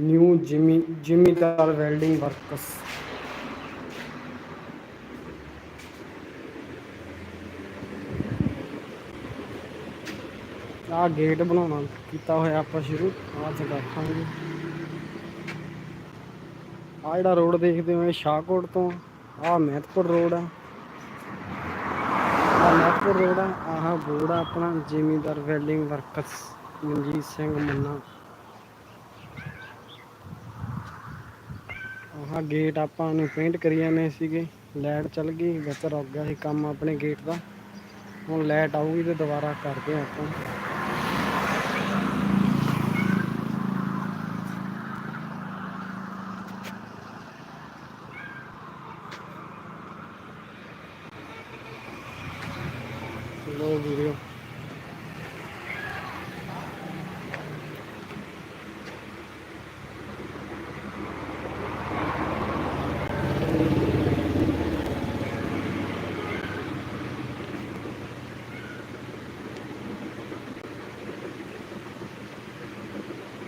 New ਜਿਮੀ, Zimidar welding works. ਆ gate ਬਣਾਉਣਾ ਕੀਤਾ ਹੋਇਆ ਆਪਾਂ ਸ਼ੁਰੂ ਆ ਚ ਆ ਜਿਹੜਾ ਰੋਡ ਦੇਖਦੇ ਹੋ, ਇਹ ਸ਼ਾਹਕੋਟ ਤੋਂ ਆ ਮਹਿਤਪੁਰ ਰੋਡ ਆ। ਆ ਮਹਿਤਪੁਰ ਰੋਡ ਆ, ਆਹ ਬੋਰਡ ਆ ਆਪਣਾ, ਜ਼ਿਮੀਦਾਰ ਵੈਲਡਿੰਗ ਵਰਕਸ, ਮਨਜੀਤ ਸਿੰਘ ਮੰਨਾ। ਆਹ ਗੇਟ ਆਪਾਂ ਨੂੰ ਪੇਂਟ ਕਰੀ ਜਾਂਦੇ ਸੀਗੇ। ਲਾਈਟ ਚੱਲ ਗਈ, ਵਿੱਚ ਰੁਕ ਗਿਆ ਸੀ ਕੰਮ ਆਪਣੇ ਗੇਟ ਦਾ। ਹੁਣ ਲਾਈਟ ਆਊਗੀ ਤੇ ਦੁਬਾਰਾ ਕਰਦੇ ਆ ਆਪਾਂ। ਲੋ ਵੀਡੀਓ